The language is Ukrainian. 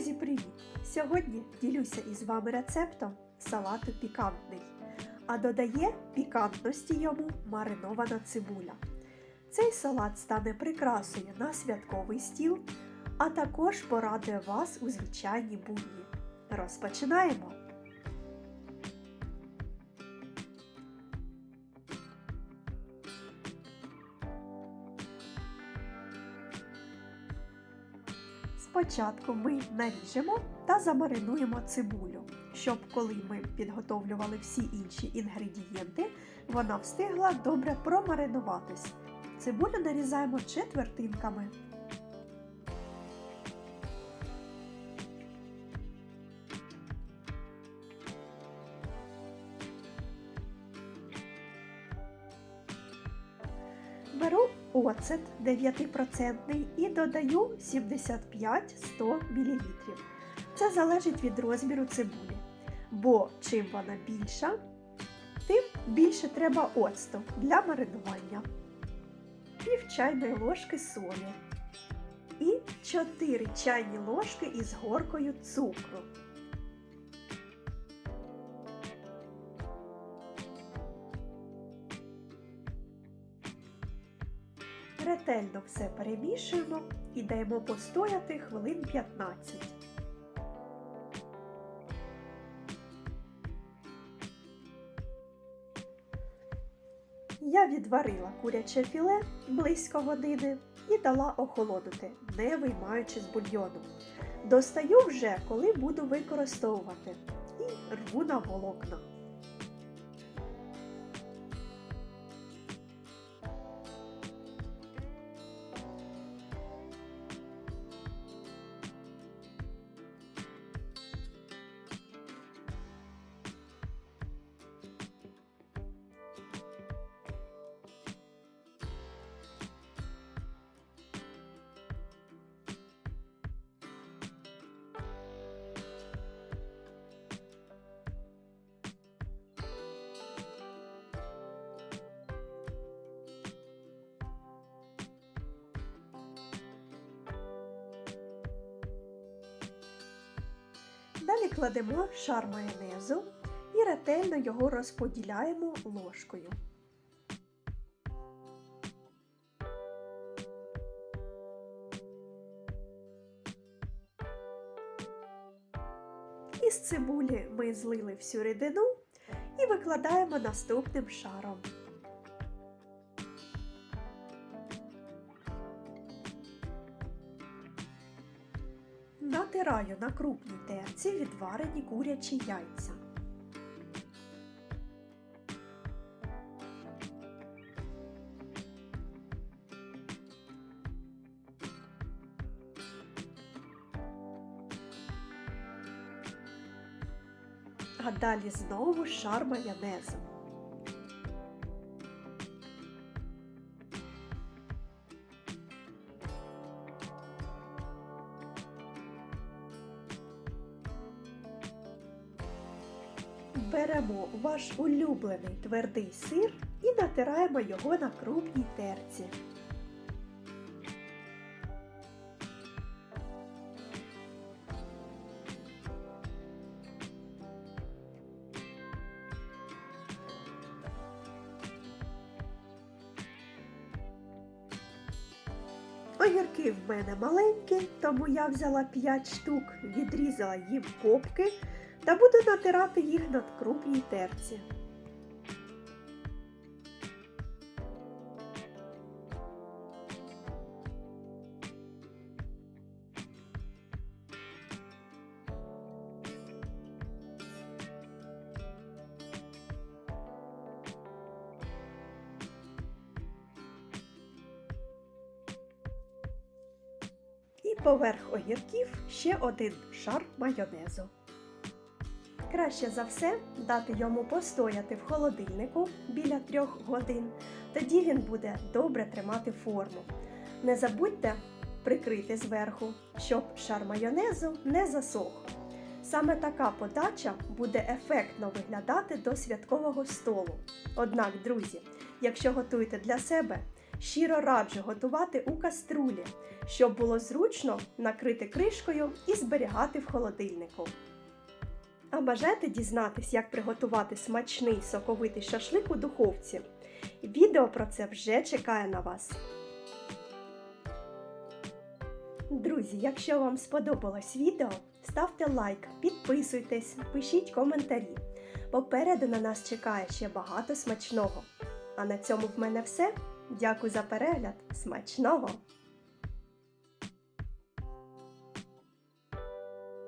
Друзі, привіт! Сьогодні ділюся із вами рецептом салату пікантний, а додає пікантності йому маринована цибуля. Цей салат стане прикрасою на святковий стіл, а також порадує вас у звичайні будні. Розпочинаємо! Спочатку ми наріжемо та замаринуємо цибулю, щоб коли ми підготовлювали всі інші інгредієнти, вона встигла добре промаринуватись. Цибулю нарізаємо четвертинками. Беру оцет 9% і додаю 75-100 мл. Це залежить від розміру цибулі. Бо чим вона більша, тим більше треба оцту для маринування. Пів чайної ложки солі і 4 чайні ложки із горкою цукру. Ретельно все перемішуємо і даємо постояти хвилин 15. Я відварила куряче філе близько години і дала охолодити, не виймаючи з бульйону. Достаю вже, коли буду використовувати, і рву на волокна. Кладемо шар майонезу і ретельно його розподіляємо ложкою. Із цибулі ми злили всю рідину і викладаємо наступним шаром. Натираю на крупній терці відварені курячі яйця. А далі знову шар майонезу. Беремо ваш улюблений твердий сир і натираємо його на крупній терці. Огірки в мене маленькі, тому я взяла 5 штук, відрізала їм попки та буду натирати їх на крупній терці. І поверх огірків ще один шар майонезу. Краще за все дати йому постояти в холодильнику біля 3 годин, тоді він буде добре тримати форму. Не забудьте прикрити зверху, щоб шар майонезу не засох. Саме така подача буде ефектно виглядати до святкового столу. Однак, друзі, якщо готуєте для себе, щиро раджу готувати у каструлі, щоб було зручно накрити кришкою і зберігати в холодильнику. А бажаєте дізнатись, як приготувати смачний соковитий шашлик у духовці? Відео про це вже чекає на вас. Друзі, якщо вам сподобалось відео, ставте лайк, підписуйтесь, пишіть коментарі. Попереду на нас чекає ще багато смачного. А на цьому в мене все. Дякую за перегляд. Смачного!